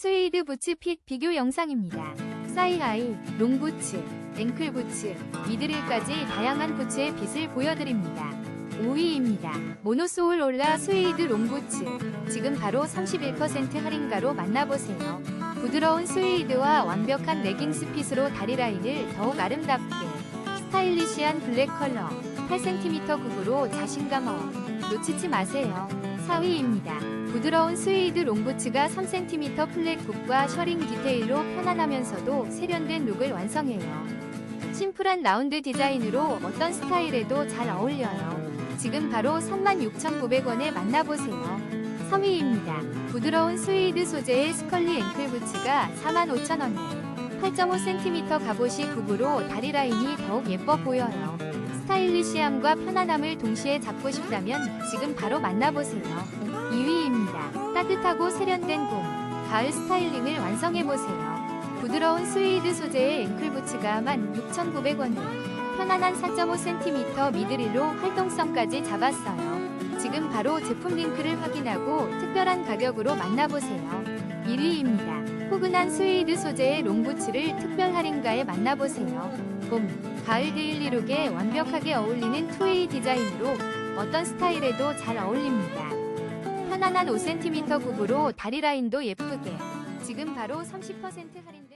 스웨이드 부츠 핏 비교 영상입니다. 사이하이, 롱부츠, 앵클부츠, 미드릴까지 다양한 부츠의 핏을 보여드립니다. 5위입니다. 모노소울 올라 스웨이드 롱부츠. 지금 바로 31% 할인가로 만나보세요. 부드러운 스웨이드와 완벽한 레깅스 핏으로 다리 라인을 더욱 아름답게. 스타일리시한 블랙 컬러. 8cm 굽으로 자신감 업. 놓치지 마세요. 4위입니다. 부드러운 스웨이드 롱부츠가 3cm 플랫 굽과 셔링 디테일로 편안하면서도 세련된 룩을 완성해요. 심플한 라운드 디자인으로 어떤 스타일에도 잘 어울려요. 지금 바로 36,900원에 만나보세요. 3위입니다. 부드러운 스웨이드 소재의 스컬리 앵클 부츠가 45,000원에 8.5cm 갑옷이 굽으로 다리 라인이 더욱 예뻐 보여요. 스타일리시함과 편안함을 동시에 잡고 싶다면 지금 바로 만나보세요. 2위입니다. 따뜻하고 세련된 봄, 가을 스타일링을 완성해보세요. 부드러운 스웨이드 소재의 앵클 부츠가 16,900원에 편안한 4.5cm 미드릴로 활동성까지 잡았어요. 지금 바로 제품 링크를 확인하고 특별한 가격으로 만나보세요. 1위입니다. 포근한 스웨이드 소재의 롱부츠를 특별 할인가에 만나보세요. 봄, 가을 데일리룩에 완벽하게 어울리는 투웨이 디자인으로 어떤 스타일에도 잘 어울립니다. 편안한 5cm 굽으로 다리 라인도 예쁘게. 지금 바로 30% 할인